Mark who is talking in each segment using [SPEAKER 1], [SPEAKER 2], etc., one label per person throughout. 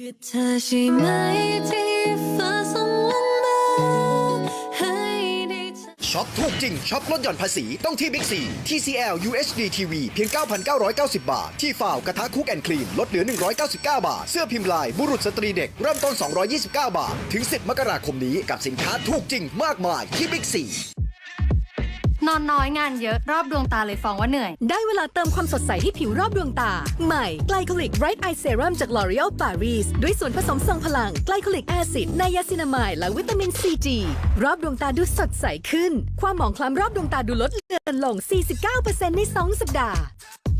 [SPEAKER 1] คือเธอใช่ไหมที่ฟ้าส่งลงมาให้ได้เจอ
[SPEAKER 2] ช็อปถูกจริง ช็อปลดหย่อนภาษีต้องที่บิ๊กซี TCL UHD TV เพียง 9,990 บาท ที่ฝ่าวกระทะคุกแอนคลีนลดเหลือ 199 บาท เสื้อพิมพ์ลาย บุรุษสตรีเด็ก เริ่มต้น 229 บาท ถึง 10 มกราคมนี้กับสินค้าถูกจริงมากมายที่บิ๊กซี
[SPEAKER 3] นอนน้อยงานเยอะรอบดวงตาเลยฟ้องว่าเหนื่อย
[SPEAKER 4] ได้เวลาเติมความสดใสให้ผิวรอบดวงตา ใหม่ไกลโคลิกไรท์ไอเซรั่มจาก L'Oreal Paris ด้วยส่วนผสมทรงพลังไกลโคลิกแอซิดไนยาซินามายและวิตามินซีจีรอบดวงตาดูสดใสขึ้น ความหมองคล้ำรอบดวงตาดูลดเลือนลง 49%ใน 2 สัปดาห์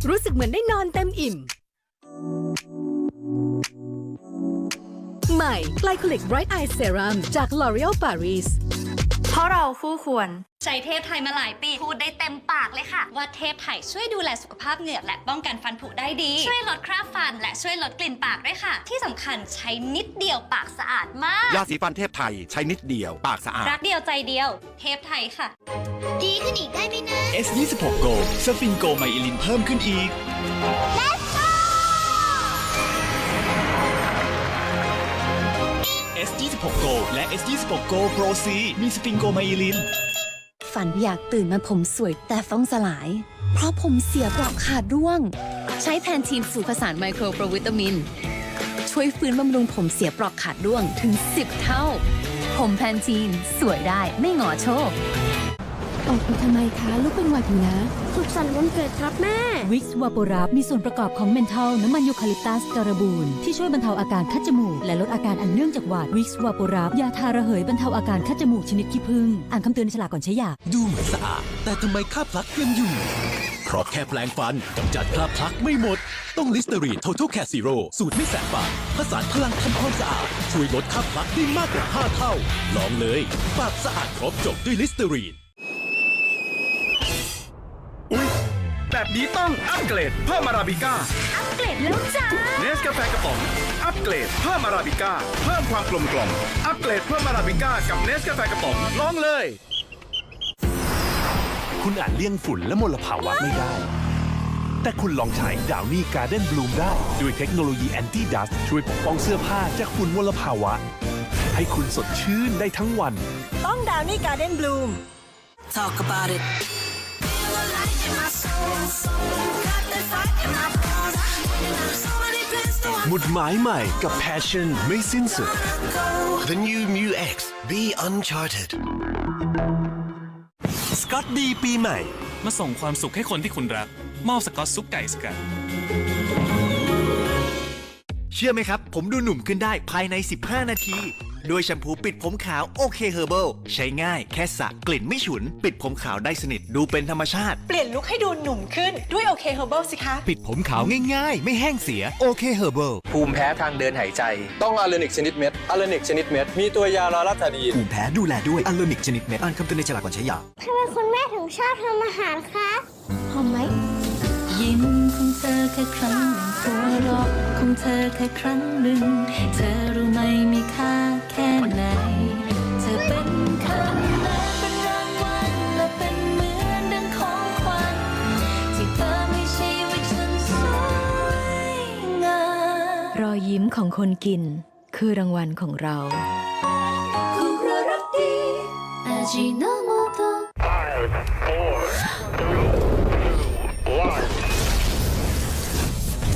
[SPEAKER 4] รู้สึกเหมือนได้นอนเต็มอิ่มใหม่ไกลโคลิกไรท์ไอเซรั่มจาก L'Oreal Paris
[SPEAKER 3] เพราะเราคู่ควร
[SPEAKER 5] ใช้เทพไทยมาหลายปี พูดได้เต็มปากเลยค่ะ ว่าเทพไทยช่วยดูแลสุขภาพเหงือกและป้องกันฟันผุได้ดี ช่วยลดคราบฟัน และช่วยลดกลิ่นปากด้วยค่ะ ที่สำคัญใช้นิดเดียวปากสะอาดมาก
[SPEAKER 6] ยาสีฟันเทพไทยใช้นิดเดียว ปากสะอาด
[SPEAKER 5] รักเดียวใจเดียว เทพไทยค่ะ ดีขึ้นอีกได้ไหมนะ
[SPEAKER 7] S26 Go สฟินโกไมอิลินเพิ่มขึ้นอีก S26 Go และ S26 Go Pro C มีสฟิงโกไมอิลิน
[SPEAKER 8] ฝันอยากตื่นมาผมสวยแต่ฟ้องสลาย เพราะผมเสียเปลอกขาดร่วง ใช้แพนทีนสูตรผสานไมโครโปรวิตามิน ช่วยฟื้นบำรุงผมเสียเปลอกขาดร่วงถึง 10 เท่า ผมแพนทีนสวยได้ไม่หงอโชค
[SPEAKER 9] ออกไปทำไมคะลูกเป็นหวัดอยู่นะ
[SPEAKER 10] สุขสันต์วันเกิดครับแม่
[SPEAKER 9] วิกซ์วาโปรับมีส่วนประกอบของเมนทอลน้ำมันยูคาลิปตัสการบูนที่ช่วยบรรเทาอาการคัดจมูก และลดอาการอันเนื่องจากหวัดวิกซ์วาโปรับยาทาระเหยบรรเทาอาการคัดจมูกชนิดขี้ผึ้งอ่านคำเตือนในฉลากก่อนใช้ยา
[SPEAKER 7] ดูเหมือนสะอาด แต่ทำไมคราบพลักยังอยู่เพราะแค่แปลงฟันกำจัดคราบพลักไม่หมด ต้องลิสเตอรีน Total Care Zero สูตรไม่แสบปากผสานพลังทำความสะอาด ช่วยลดคราบพลักได้มากกว่า 5 เท่า ลองเลยปากสะอาดครบจบด้วยลิสเตอรีน
[SPEAKER 11] แบบนี้ต้องอัปเกรดเพิ่มอาราบิก้า
[SPEAKER 5] อัปเกรดแล้วจ้า
[SPEAKER 11] เนสกาแฟกระป๋อง อัปเกรดเพิ่มอาราบิก้า เพิ่มความกลมกล่อม อัปเกรดเพิ่มอาราบิก้ากับเนสกาแฟกระป๋องลองเลย
[SPEAKER 12] คุณอาจเลี่ยงฝุ่นและมลภาวะไม่ได้ แต่คุณลองใช้ดาวนี่การ์เด้นบลูมได้ ด้วยเทคโนโลยีแอนตี้ดัสช่วยปกป้องเสื้อผ้าจากฝุ่นมลภาวะ ให้คุณสดชื่นได้ทั้งวัน
[SPEAKER 4] ต้องดาวนี่การ์เด้นบลูม
[SPEAKER 1] Talk about it
[SPEAKER 12] หมุดหมายใหม่กับ Passion ไม่สิ้นสุด
[SPEAKER 2] The new Mu X Be Uncharted
[SPEAKER 12] สกอตดีปีใหม่
[SPEAKER 7] มาส่งความสุขให้คนที่คุณรัก มอบสกอตซุปไก่สกัด
[SPEAKER 2] เชื่อไหมครับ ผมดูหนุ่มขึ้นได้ภายใน 15 นาที ด้วยแชมพูปิดผมขาวโอเคเฮอร์เบิลใช้ง่ายแค่สระกลิ่นไม่ฉุน ปิดผมขาวได้สนิทดูเป็นธรรมชาติ
[SPEAKER 4] เปลี่ยนลุคให้ดูหนุ่มขึ้นด้วยโอเคเฮอร์เบิลสิคะ
[SPEAKER 12] ปิดผมขาวง่ายๆ ไม่แห้งเสียโอเคเฮอร์เบิล
[SPEAKER 13] ภูมิแพ้ทางเดินหายใจ ต้องอาเลนิกชนิดเม็ดอาเลนิกชนิดเม็ดมีตัวยาลาลาตาดีน
[SPEAKER 2] ภูมิแพ้ดูแลด้วยอัลโลนิกชนิดเม็ดอ่านคำเตือนในฉลากก่อนใช้ยา
[SPEAKER 10] ทำไมคุณแม่ถึงชอบทำอาหารคะหอมไหม
[SPEAKER 1] ยิ้มของเธอแค่ครั้งหนึ่งหัวเราะของเธอแค่ครั้งหนึ่ง เธอรู้ไหมมีค่าแค่ ไหน เธอเป็นคำแม้เป็นรางวัลและเป็นเหมือนดังของขวัญที่เธอไม่ชีวิตฉันสวยงาม
[SPEAKER 9] รอยยิ้มของคนกิน คือรางวัลของเรา
[SPEAKER 1] คุรรักดีอาจิโนโมโต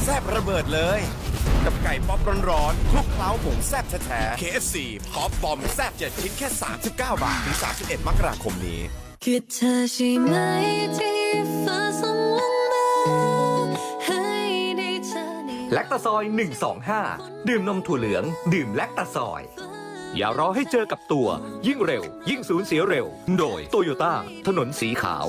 [SPEAKER 6] แซบระเบิดเลย กับไก่ป๊อปร้อนๆคลุกเคล้าผงแซบแท้ๆ KFC ป๊อปบอมแซบ7ชิ้นแค่ 39 บาท ถึง 31 มกราคมนี้
[SPEAKER 1] คือเธอใช่ไหมที่ฟ้าส่งลงมาให้ได้เจอใน
[SPEAKER 13] แลคตาซอย 125 ดื่มนมถั่วเหลือง ดื่มแลคตาซอย อย่ารอให้เจอกับตัว ยิ่งเร็ว ยิ่งสูญเสียเร็ว โดยโตโยต้าถนนสีขาว